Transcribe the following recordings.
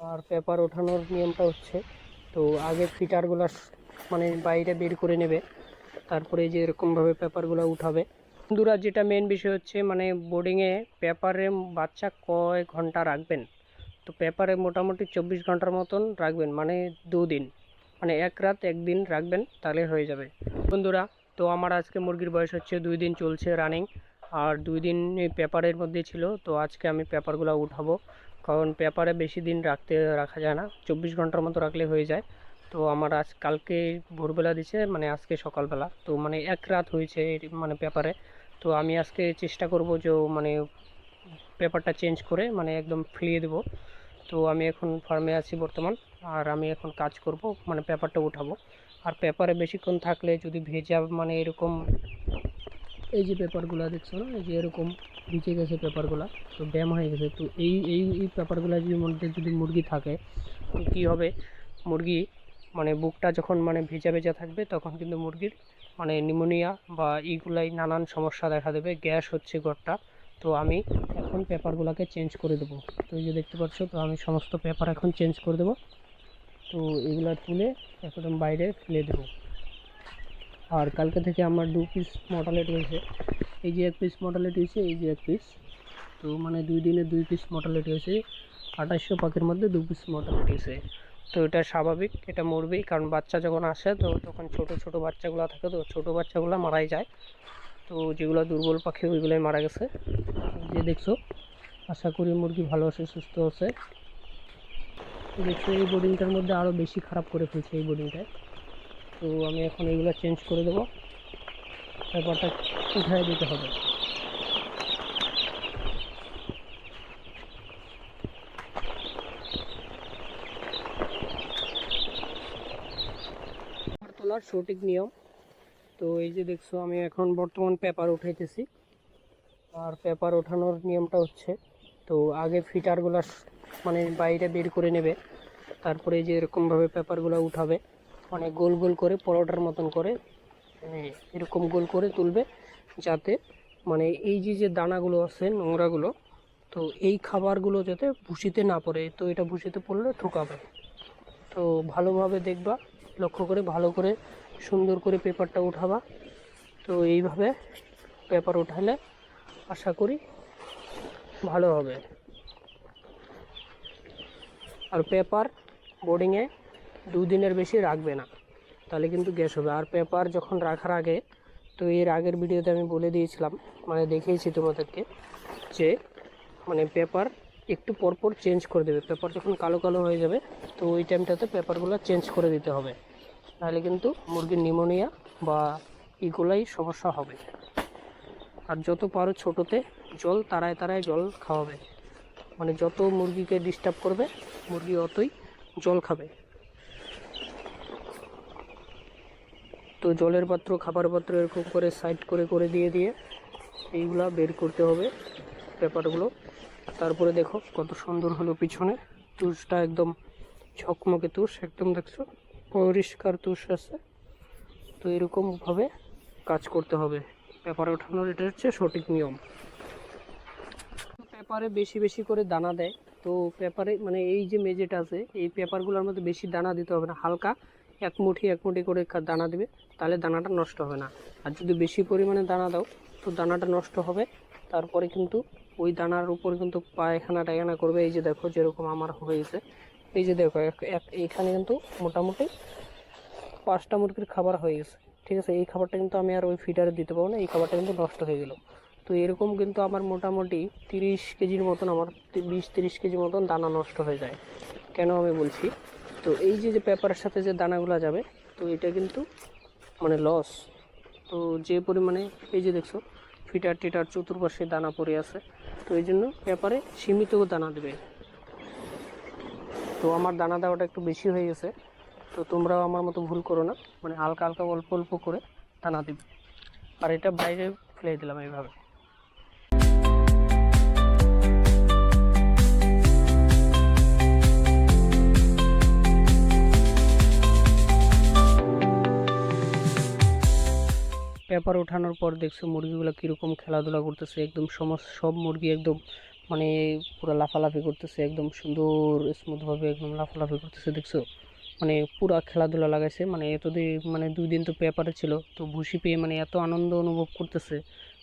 আর paper ওঠানোর নিয়মটা হচ্ছে, তো আগে ফিটারগুলো মানে বাইরে বের করে নেবে, তারপরে যে এরকমভাবে পেপারগুলো উঠাবে। বন্ধুরা, যেটা মেন বিষয় হচ্ছে মানে বোর্ডিংয়ে পেপারে বাচ্চা কয় ঘণ্টা রাখবেন? তো পেপারে মোটামুটি চব্বিশ ঘণ্টার মতন রাখবেন মানে দুদিন। মানে এক রাত একদিন রাখবেন, তাহলে হয়ে যাবে। বন্ধুরা, তো আমার আজকে মুরগির বয়স হচ্ছে দুই দিন চলছে রানিং আর দুই দিন পেপারের মধ্যে ছিল, তো আজকে আমি পেপারগুলো উঠাবো। কারণ পেপারে বেশি দিন রাখতে, রাখা যায় না। চব্বিশ ঘণ্টার মতো রাখলে হয়ে যায়। তো আমার আজ, কালকে ভোরবেলা দিছে মানে আজকে সকালবেলা। তো মানে এক রাত হয়েছে মানে পেপারে। তো আমি আজকে চেষ্টা করব যে মানে পেপারটা চেঞ্জ করে মানে একদম ফেলিয়ে দেবো। তো আমি এখন ফার্মে আছি বর্তমান, আর আমি এখন কাজ করব মানে পেপারটা উঠাবো। আর পেপারে বেশিক্ষণ থাকলে যদি ভেজা মানে এরকম এই যে পেপারগুলো দেখছ না? এই যে এরকম ভিজে গেছে পেপারগুলো, তো ড্যাম হয়ে গেছে। তো এই এই এই পেপারগুলো যদি মধ্যে যদি মুরগি থাকে, তো কী হবে? মুরগি মানে বুকটা যখন মানে ভেজা ভেজা থাকবে, তখন কিন্তু মুরগির মানে নিউমোনিয়া বা এইগুলাই নানান সমস্যা দেখা দেবে, গ্যাস হচ্ছে ঘরটা। তো আমি এখন পেপারগুলোকে চেঞ্জ করে দেবো। তো এই যে দেখতে পাচ্ছ, তো আমি সমস্ত পেপার এখন চেঞ্জ করে দেবো। তো এগুলো তুলে একদম বাইরে ফেলে দেবো। আর কালকে থেকে আমার দু পিস মর্টালিটি হয়েছে। এই যে এক পিস মর্টালিটি হয়েছে, এই যে এক পিস তো মানে দুই দিনে দুই পিস মর্টালিটি হয়েছে আঠাশশো পাখির মধ্যে দু পিস মর্টালিটি হয়েছে। তো এটা স্বাভাবিক, এটা মরবেই, কারণ বাচ্চা যখন আসে, তো তখন ছোট ছোট বাচ্চাগুলো থাকে, তো ছোট বাচ্চাগুলো মারাই যায়। তো যেগুলো দুর্বল পাখি, ওইগুলোই মারা গেছে। যে দেখছ, আশা করি মুরগি ভালো আছে, সুস্থ আছে। দেখছ, এই বোর্ডিংটার মধ্যে আরও বেশি খারাপ করে ফেলছে এই বোর্ডিংটায় তো আমি এখন এগুলো চেঞ্জ করে দেবো। ব্যাপারটা উঠায় দিতে হবে। তোলার সঠিক নিয়ম। তো এই যে দেখছ, আমি এখন বর্তমান পেপার উঠাইতেছি। আর পেপার ওঠানোর নিয়মটা হচ্ছে, তো আগে ফিটারগুলো মানে বাইরে বের করে নেবে। তারপরে যে এরকমভাবে পেপারগুলো উঠাবে। মানে গোল গোল করে পরোটার মতন করে মানে এরকম গোল করে তুলবে যাতে মানে এই যে যে দানাগুলো আছে, নোংরাগুলো, তো এই খাবারগুলো যাতে ভুসিতে না পড়ে, তো এটা ভুসিতে পড়লে ঠোকাবে। তো ভালোভাবে দেখবা, লক্ষ্য করে ভালো করে সুন্দর করে পেপারটা উঠাবা। তো এইভাবে পেপার উঠালে আশা করি ভালো হবে। আর পেপার বোর্ডিংয়ে দুদিনের বেশি রাখবে না। তাহলে কিন্তু গ্যাস হবে। আর পেপার যখন রাখার আগে, তো এর আগের ভিডিওতে আমি বলে দিয়েছিলাম মানে দেখিয়েছি তোমাদেরকে, যে মানে পেপার একটু পরপর চেঞ্জ করে দেবে। পেপার যখন কালো কালো হয়ে যাবে, তো ওই টাইমটাতে পেপারগুলো চেঞ্জ করে দিতে হবে। তাহলে কিন্তু মুরগির নিউমোনিয়া বা ইগুলাই সমস্যা হবে। আর যত পারো ছোটোতে জল, তারায় তারায় জল খাওয়াবে। মানে যত মুরগিকে ডিস্টার্ব করবে, মুরগি অতই জল খাবে। তো জলের পাত্র, খাবার পাত্র এরকম করে সাইড করে করে দিয়ে দিয়ে এইগুলা বের করতে হবে পেপারগুলো তারপরে দেখো কত সুন্দর হলো পিছনে। তুষটা একদম ঝকমকে তুষ, একদম দেখছ পরিষ্কার তুষ আছে। তো এরকমভাবে কাজ করতে হবে। পেপারে ওঠানোর এটা হচ্ছে সঠিক নিয়ম। পেপারে বেশি বেশি করে দানা দেয়। তো পেপারে মানে এই যে মেজেটা আছে, এই পেপারগুলোর মধ্যে বেশি দানা দিতে হবে না, হালকা এক মুঠি এক মুঠি করে দানা দিবে, তাহলে দানাটা নষ্ট হবে না। আর যদি বেশি পরিমাণে দানা দাও, তো দানাটা নষ্ট হবে। তারপরে কিন্তু ওই দানার উপর কিন্তু পায়খানা টায়খানা করবে। এই যে দেখো যেরকম আমার হয়েছে। এই যে দেখো এইখানে কিন্তু মোটামুটি পাঁচটা মুরগির খাবার হয়ে গেছে। ঠিক আছে, এই খাবারটা কিন্তু আমি আর ওই ফিডারে দিতে পারব না। এই খাবারটা কিন্তু নষ্ট হয়ে গেল। তো এরকম কিন্তু আমার মোটামুটি তিরিশ কেজির মতন, আমার বিশ, তিরিশ কেজি মতন দানা নষ্ট হয়ে যায়। কেন আমি বলছি? তো এই যে যে পেপারের সাথে যে দানাগুলো যাবে, তো এটা কিন্তু মানে লস তো যে পরিমাণে, এই যে দেখছ, ফিটার টিটার চতুর্পাশে দানা পড়ে আছে, তো এই জন্য পেপারে সীমিত দানা দেবে। তো আমার দানা দেওয়াটা একটু বেশি হয়ে গেছে, তো তোমরাও আমার মতো ভুল করো না। মানে হালকা হালকা অল্প অল্প করে দানা দিবে। আর এটা বাইরে ফেলে দিলাম এইভাবে। পেপার ওঠানোর পর দেখছ মুরগিগুলো কীরকম খেলাধুলা করতেছে, একদম সমস্ত সব মুরগি একদম মানে পুরো লাফালাফি করতেছে, একদম সুন্দর স্মুথভাবে একদম লাফালাফি করতেছে, দেখছ? মানে পুরা খেলাধুলা লাগাইছে মানে এতদিন মানে দুই দিন তো পেপারে ছিল, তো ভুসি পেয়ে মানে এত আনন্দ অনুভব করতেছে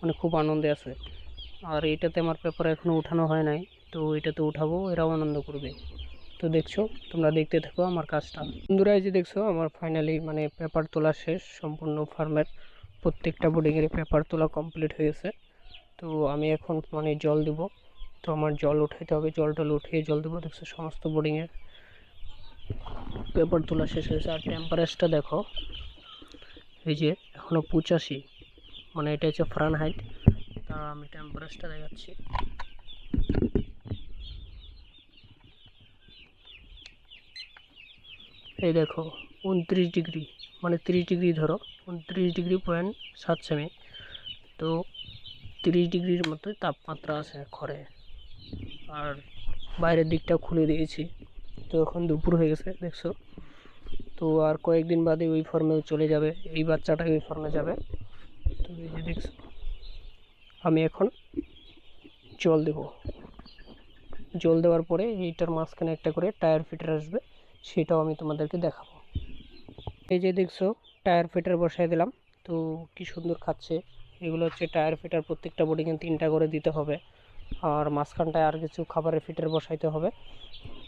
মানে খুব আনন্দে আছে। আর এটাতে আমার পেপার এখনও উঠানো হয় নাই, তো এটাতে উঠাবো এরাও আনন্দ করবে। তো দেখছ, তোমরা দেখতে থাকো আমার কাজটা। বন্ধুরা, এই যে দেখছ, আমার ফাইনালি মানে পেপার তোলা শেষ, সম্পূর্ণ ফার্মের প্রত্যেকটা বোর্ডিংয়ের পেপার তোলা কমপ্লিট হয়ে গেছে। তো আমি এখন মানে জল দেব। তো আমার জল উঠাইতে হবে। জল টল উঠিয়ে জল দেবো। দেখছ সমস্ত বোর্ডিংয়ের পেপার তোলা শেষ হয়েছে আর টেম্পারেচারটা দেখো। এই যে এখনও পঁচাশি। মানে এটা হচ্ছে ফ্রান হাইট তা আমি টেম্পারেচারটা দেখাচ্ছি। এই দেখো, উনত্রিশ ডিগ্রি। মানে তিরিশ ডিগ্রি ধরো উনত্রিশ ডিগ্রি পয়েন্ট সাত সেমি। তো তিরিশ ডিগ্রির মতো তাপমাত্রা আছে ঘরে। আর বাইরের দিকটাও খুলে দিয়েছি। তো এখন দুপুর হয়ে গেছে, দেখছ? তো আর কয়েকদিন বাদে ওই ফর্মে চলে যাবে, এই বাচ্চাটা ওই ফর্মে যাবে। তো এই যে দেখছ, আমি এখন জল দেব। জল দেওয়ার পরে এইটার মাঝখানে একটা করে টায়ার ফিটার আসবে, সেটাও আমি তোমাদেরকে দেখাবো। এই যে দেখছ টায়ার ফিটার বসাই দিলাম। তো কি সুন্দর খাচ্ছে। এগুলো হচ্ছে টায়ার ফিটার প্রত্যেকটা বোর্ডিংয়ে তিনটা করে দিতে হবে। আর মাঝখানটায় আর কিছু খাবারের ফিটার বসাইতে হবে।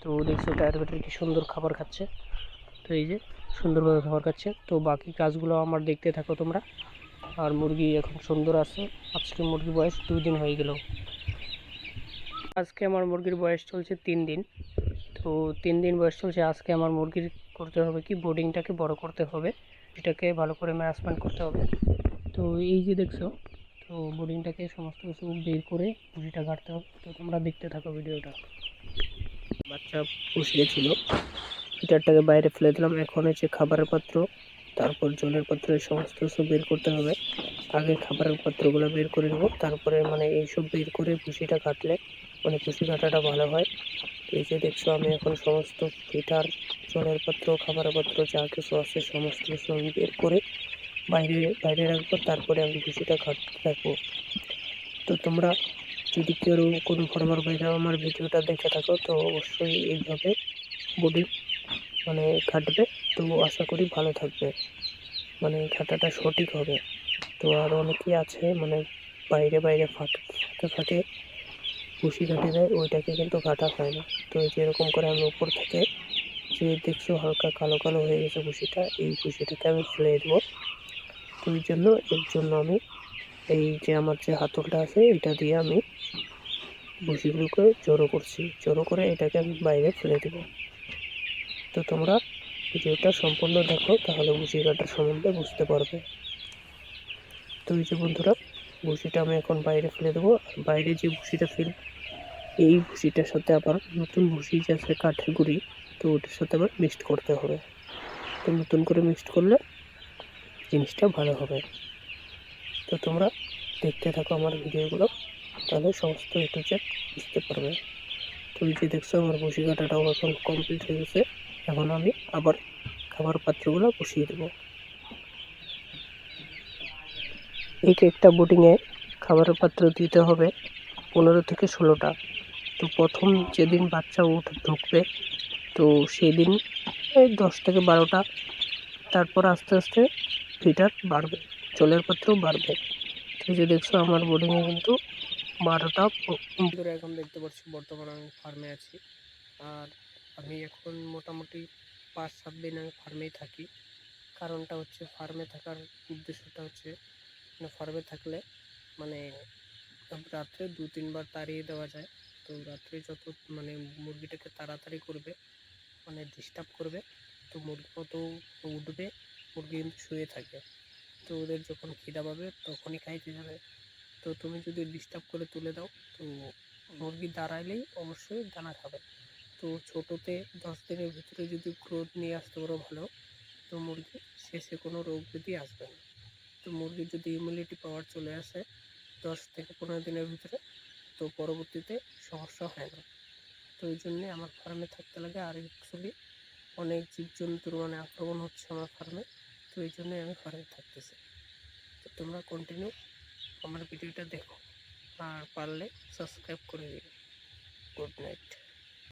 তো দেখছ টায়ার ফিটার কি সুন্দর খাবার খাচ্ছে। তো এই যে সুন্দরভাবে খাবার খাচ্ছে। তো বাকি কাজগুলো আমার দেখতে থাকো তোমরা। আর মুরগি এখন সুন্দর আছে। আজকে মুরগির বয়স দুই দিন হয়ে গেল। আজকে আমার মুরগির বয়স চলছে তিন দিন। তো তিন দিন বয়স চলছে, আজকে আমার মুরগির করতে হবে কি বোর্ডিংটাকে বড় করতে হবে এটাকে ভালো করে ম্যানেজমেন্ট করতে হবে। তো এই যে দেখছ, তো বোর্ডিংটাকে সমস্ত কিছু বের করে ভুড়িটা কাটতে হবে। তো তোমরা দেখতে থাকো ভিডিওটা। বাচ্চা বসিয়েছিল হিটারটাকে বাইরে ফেলে দিলাম। এখন হচ্ছে খাবারের পাত্র, তারপর জলের পাত্র সমস্ত কিছু বের করতে হবে। আগে খাবারের পাত্রগুলো বের করে নেব। তারপরে মানে এইসব বের করে ভুসিটা কাটলে মানে ভুসি কাটাটা ভালো হয়। এই যে দেখছ, আমি এখন সমস্ত ফিটার জলের পাত্র, খাবারের পাত্র, যা কিছু আছে, সমস্ত কিছু আমি বের করে বাইরে বাইরে রাখব, তারপরে আমি ভুসিটা কাটতে থাকব। তো তোমরা যদি কেউ কোনো ফর্মার বাইরে আমার ভিডিওটা দেখে থাকো, তো অবশ্যই এইভাবে বডি মানে খাটবে তো আশা করি ভালো থাকবে। মানে খাটাটা সঠিক হবে। তো আর অনেকেই আছে মানে বাইরে বাইরে ফাঁকে ফাঁকে ফাঁকে ভুসি কাটে দেয় ওইটাকে কিন্তু কাটা হয় না। তো এই যে এরকম করে আমি উপর থেকে যে দেখছ হালকা কালো কালো হয়ে গেছে ভুসিটা এই ভুসিটাকে আমি ফেলে দেবো। তো এই জন্য, এর জন্য আমি এই যে আমার যে হাতলটা আছে, এটা দিয়ে আমি ভুসিগুলোকে জড়ো করছি। জড়ো করে এটাকে আমি বাইরে ফেলে দেবো। তো তোমরা ভিডিওটা সম্পূর্ণ দেখো, তাহলে ভুসি কাটার সম্বন্ধে বুঝতে পারবে। তো এই যে বন্ধুরা ভুসিটা আমি এখন বাইরে ফেলে দেবো। বাইরে যে ভুসিটা ফেল এই ভুসিটার সাথে আবার নতুন ভুসি যে আছে কাঠের গুঁড়ি তো ওটার সাথে আবার মিক্সড করতে হবে। তো নতুন করে মিক্সড করলে জিনিসটা ভালো হবে। তো তোমরা দেখতে থাকো আমার ভিডিওগুলো, তাহলে সমস্ত এ টু জেড বুঝতে পারবে। তো এই যে দেখছ আমার বসি কাটাটাও এখন কমপ্লিট হয়ে গেছে, এখন আমি আবার খাবার পাত্রগুলো বসিয়ে দেবো। এক একটা বোটিংয়ে খাবারের পাত্র দিতে হবে পনেরো থেকে ষোলোটা। তো প্রথম যেদিন বাচ্চা উঠ ঢুকবে, তো সেই দিন এই দশ থেকে বারোটা, তারপর আস্তে আস্তে ফিটার বাড়বে, জলের পাত্রও বাড়বে। তো যে দেখছ, আমার বোর্ডিংয়ে কিন্তু বারোটা এখন দেখতে পাচ্ছি, বর্তমানে আমি ফার্মে আছি। আর আমি এখন মোটামুটি পাঁচ, সাত দিন আমি ফার্মেই থাকি। কারণটা হচ্ছে ফার্মে থাকার উদ্দেশ্যটা হচ্ছে ফার্মে থাকলে মানে রাত্রে দু তিনবার তাড়িয়ে দেওয়া যায়। তো রাত্রে যত মানে মুরগিটাকে তাড়াতাড়ি করবে মানে ডিস্টার্ব করবে, তো মুরগি মতো উঠবে, মুরগি কিন্তু শুয়ে থাকে। তো ওদের যখন খিদা পাবে তখনই খাইতে যাবে। তো তুমি যদি ডিস্টার্ব করে তুলে দাও, তো মুরগি দাঁড়াইলেই অবশ্যই দানা খাবে। তো ছোটোতে দশ দিনের ভিতরে যদি গ্রোথ নিয়ে আসতে পারো ভালো, তো মুরগি শেষে কোনো রোগ ব্যাধি আসবে না। তো মুরগির যদি ইমিউনিটি পাওয়ার চলে আসে দশ থেকে পনেরো দিনের ভিতরে তো পরবর্তীতে সমস্যা হয় না। তো এই জন্যে আমার ফার্মে থাকতে লাগে। আর অ্যাকচুয়ালি অনেক জীবজন্তুর মানে আক্রমণ হচ্ছে আমার ফার্মে। তো এই জন্যই আমি ফার্মে থাকতেছি। তো তোমরা কন্টিনিউ আমার ভিডিওটা দেখো। আর পারলে সাবস্ক্রাইব করে দিও। Good night